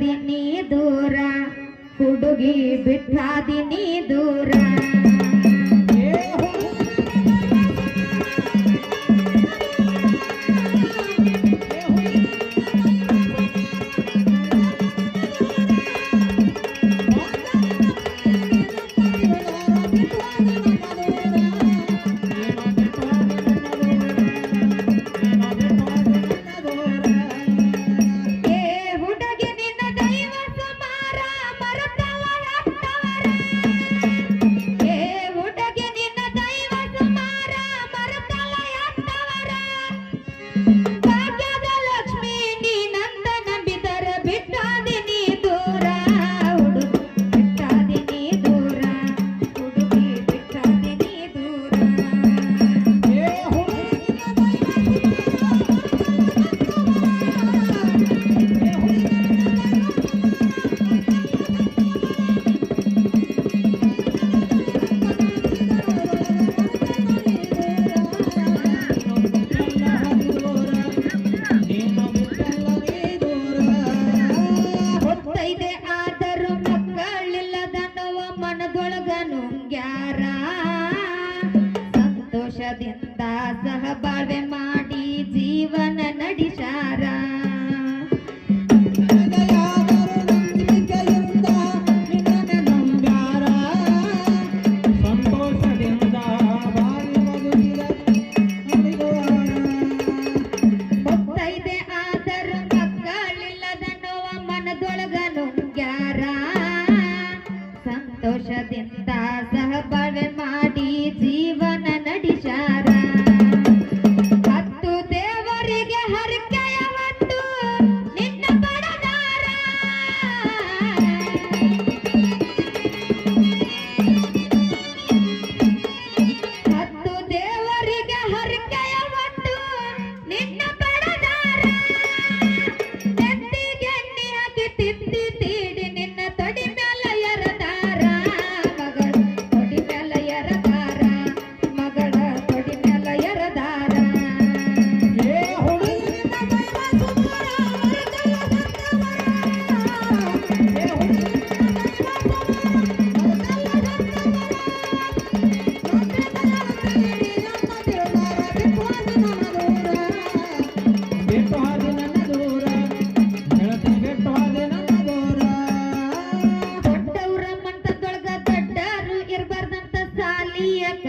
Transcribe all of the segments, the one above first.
ಬಿಟ್ಟಾದಿ ದೂರ ಹುಡುಗಿ ಬಿಟ್ಟಾದಿ ನೀ ದೂರ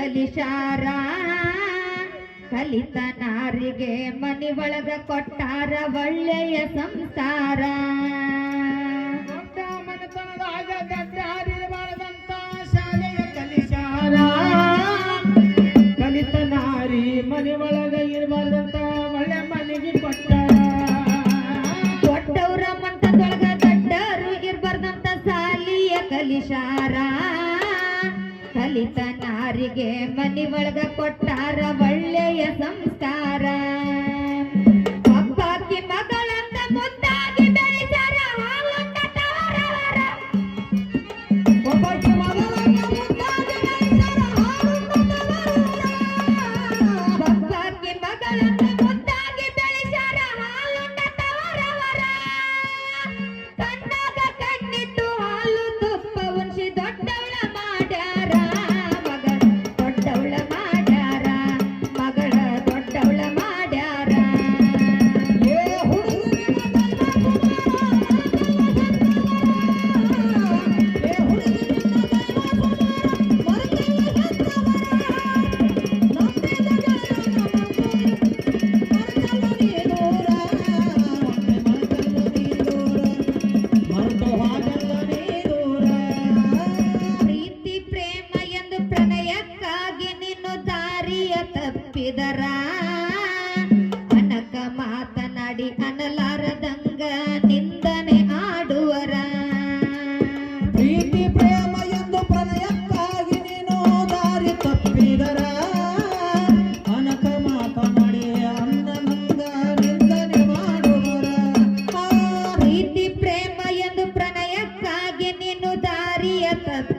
ಕಲಿಸಾರ ಕಲಿತ ನಾರಿಗೆ ಮನಿ ಒಳಗ ಕೊಟ್ಟಾರ ಒಳ್ಳೆಯ ಸಂಸಾರ. ಶಾಲೆಯ ಕಲಿಸಾರ ಕಲಿತ ನಾರಿ ಮನಿ ಒಳಗ ಇರಬಾರ್ದಂತ ಒಳ್ಳೆ ಮನೆಗೆ ಕೊಟ್ಟಾರ. ಕೊಟ್ಟವ್ರ ಮಂಟದೊಳಗ ದೊಡ್ಡರು ಇರಬಾರ್ದಂತ ಸಾಲಿಯ ಕಲಿಸಾರ ದಲಿತ ನಾರಿಗೆ ಮನಿ ಒಳಗ ಕೊಟ್ಟಾರ ಒಳ್ಳೆಯ ಸಂಸ್ಕಾರ.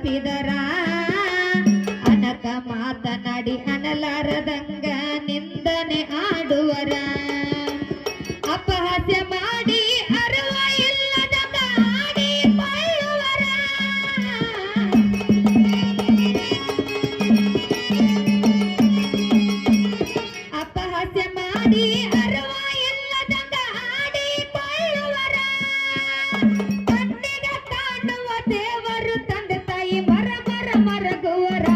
ತಲುಪಿದರ? ಅನಕ ಮಾತನಾಡಿ ಅನಲಾರದಂಗ ನಿಂದನೆ ಆ ಯುವರ